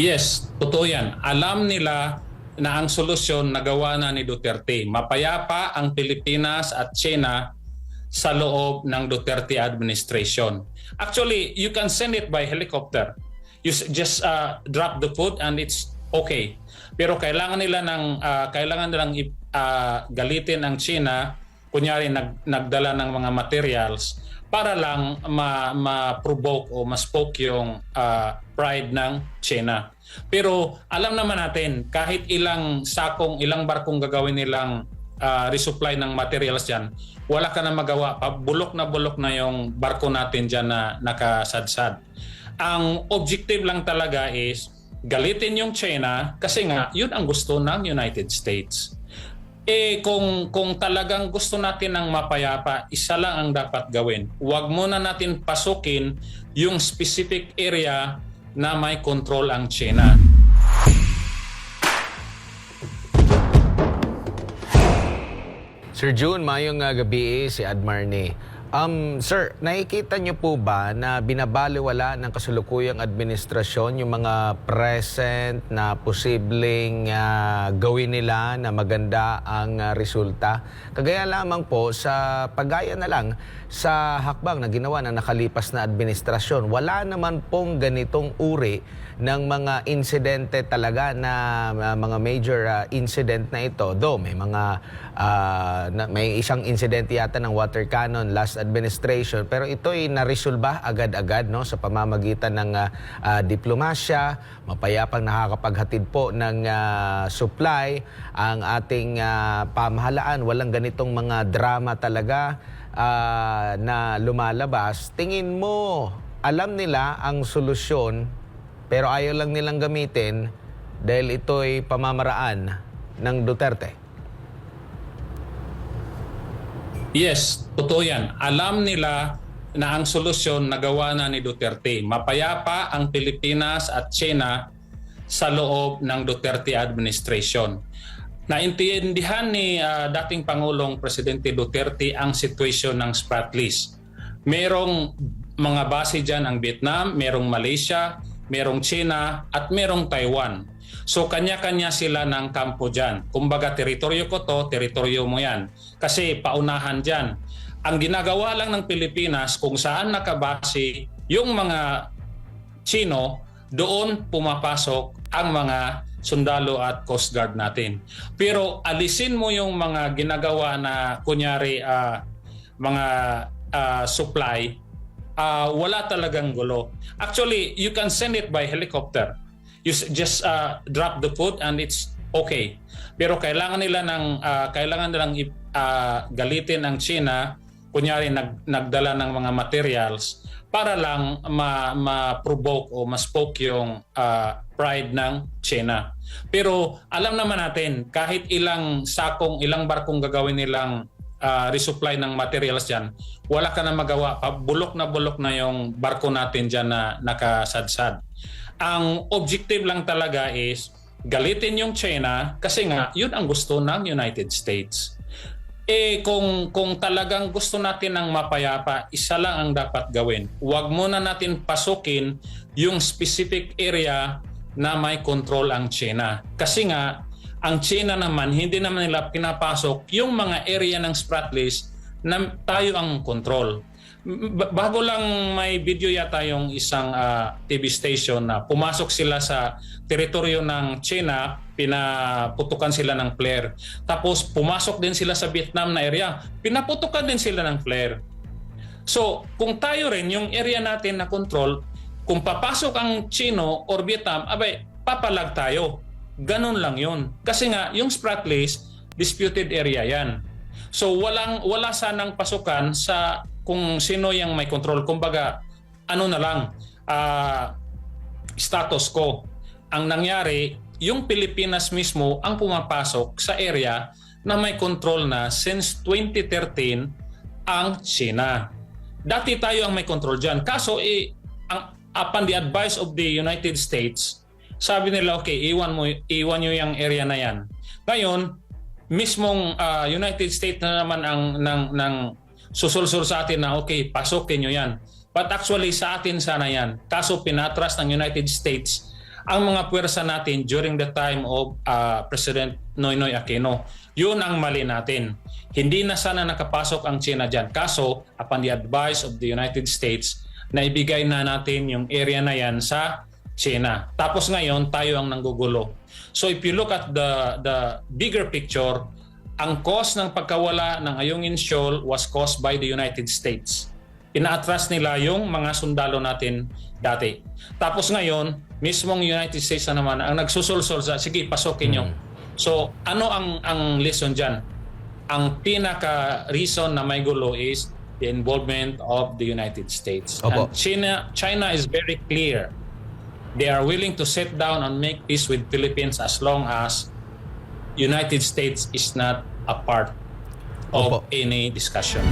Yes, totoo yan. Alam nila na ang solusyon nagawa na ni Duterte. Mapayapa ang Pilipinas at China sa loob ng Duterte administration. Actually, you can send it by helicopter. You just uh, drop the food and it's okay. Pero kailangan nila ng uh, kailangan nilang uh, galitin ang China kunyari nag, nagdala ng mga materials para lang ma, ma-provoke o ma-spoke yung uh, pride ng China. Pero alam naman natin, kahit ilang sakong, ilang barkong gagawin nilang uh, resupply ng materials dyan, wala ka na magawa. Bulok na bulok na yung barko natin dyan na nakasadsad. Ang objective lang talaga is galitin yung China kasi nga yun ang gusto ng United States. Eh kung kung talagang gusto natin ng mapayapa, isa lang ang dapat gawin. Huwag muna natin pasukin yung specific area na may control ang China. Sir June, mayong uh, gabi si Admarne. Um, sir, nakikita niyo po ba na binabaliwala ng kasulukuyang administrasyon yung mga present na posibleng ah, gawin nila na maganda ang ah, resulta? Kagaya lamang po sa pagaya na lang sa hakbang na ginawa ng nakalipas na administrasyon, wala naman pong ganitong uri ng mga insidente talaga na uh, mga major uh, incident na ito. Though may mga uh, na- may isang incident yata ng water cannon last administration pero ito ay naresolba agad-agad no sa pamamagitan ng uh, uh, diplomasya, mapayapang nakakapaghatid po ng uh, supply ang ating uh, pamahalaan. Walang ganitong mga drama talaga uh, na lumalabas. Tingin mo alam nila ang solusyon pero ayaw lang nilang gamitin dahil ito'y pamamaraan ng Duterte. Yes, totoo yan. Alam nila na ang solusyon nagawa na ni Duterte. Mapayapa ang Pilipinas at China sa loob ng Duterte administration. Naintindihan ni ah, dating Pangulong Presidente Duterte ang sitwasyon ng spot list. Merong mga base dyan ang Vietnam, merong Malaysia, merong China at merong Taiwan. So kanya-kanya sila ng kampo dyan. Kumbaga teritoryo ko to, teritoryo mo yan. Kasi paunahan dyan. Ang ginagawa lang ng Pilipinas kung saan nakabase yung mga Chino, doon pumapasok ang mga sundalo at Coast Guard natin. Pero alisin mo yung mga ginagawa na kunyari ah, mga ah, supply, ah, wala talagang gulo. Actually, you can send it by helicopter. You just ah, drop the food and it's okay. Pero kailangan nila ng ah, kailangan nilang ah, galitin ang China kunyari nag, nagdala ng mga materials para lang ma, ma-provoke o ma-spoke yung ah, pride ng China. Pero alam naman natin, kahit ilang sakong, ilang barkong gagawin nilang ah, resupply ng materials dyan, wala ka na magawa. Bulok na bulok na yung barko natin dyan na nakasadsad. Ang objective lang talaga is galitin yung China kasi nga yun ang gusto ng United States. Eh kung kung talagang gusto natin ng mapayapa, isa lang ang dapat gawin. Huwag muna natin pasukin yung specific area na may control ang China. Kasi nga ang China naman hindi naman nila pinapasok yung mga area ng sprat list na tayo ang control. Bago lang may video yata yung isang ah, TV station na pumasok sila sa teritoryo ng China, pinaputukan sila ng flare. Tapos pumasok din sila sa Vietnam na area, pinaputukan din sila ng flare. So, kung tayo rin, yung area natin na control, kung papasok ang Chino or Vietnam, abay, papalag tayo. Ganun lang yun. Kasi nga, yung Spratlys, disputed area yan. So, walang, wala sanang pasukan sa kung sino yung may control. Kumbaga, ano na lang, ah, status quo. Ang nangyari, yung Pilipinas mismo ang pumapasok sa area na may control na since 2013 ang China. Dati tayo ang may control dyan. Kaso, eh, ang, upon the advice of the United States, sabi nila, okay, iwan mo, iwan nyo yung area na yan. Ngayon, mismong ah, United States na naman ang ng, ng susulsur sa atin na, okay, pasukin nyo yan. But actually, sa atin sana yan. Kaso, pinatras ng United States ang mga puwersa natin during the time of uh, President Noynoy Aquino. Yun ang mali natin. Hindi na sana nakapasok ang China dyan. Kaso, upon the advice of the United States, na ibigay na natin yung area na yan sa China. Tapos ngayon, tayo ang nanggugulo. So if you look at the, the bigger picture, ang cause ng pagkawala ng Ayungin Shoal was caused by the United States. Ina-atras nila yung mga sundalo natin dati. Tapos ngayon, mismong United States na naman ang nagsusulsol sa, sige, pasokin nyo. So ano ang, ang lesson dyan? Ang pinaka-reason na may gulo is the involvement of the United States. Opo. And China, China is very clear. They are willing to sit down and make peace with Philippines as long as United States is not a part of Opo. any discussion.